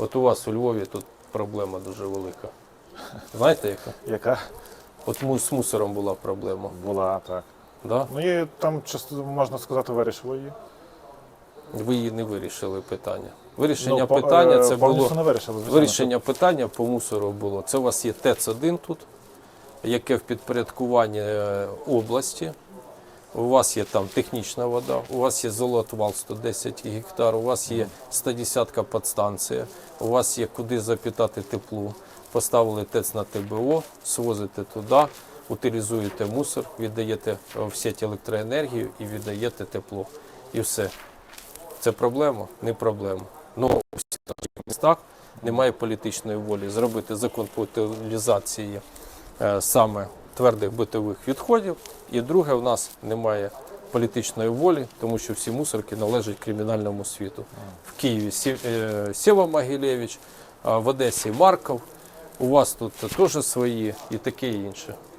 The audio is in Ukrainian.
От у вас у Львові тут проблема дуже велика. Знаєте яка? Яка От му- з мусором була проблема. була так. Да? Ну і там часто можна сказати, вирішили її. Ви її не вирішили питання. Вирішення Ну, по- питання е, це повністю було не вирішили. звичайно. вирішення питання по мусору було. Це у вас є ТЕЦ-1 тут, яке в підпорядкуванні е, області. У вас є там технічна вода, у вас є золотвал 110 гектар, у вас є 110 подстанція, у вас є куди запітати теплу. Поставили ТЕЦ на ТБО, свозите туди, утилізуєте мусор, віддаєте е, в сеть електроенергію і віддаєте тепло. І все. Це проблема? Не проблема. Ну, у всіх містах немає політичної волі зробити закон по утилізації е, саме твердих битових відходів. І друге, в нас немає політичної волі, тому що всі мусорки належать кримінальному світу. В Києві е, Сєва Могилєвич, в Одесі Марков. У вас тут теж свої і таке інше.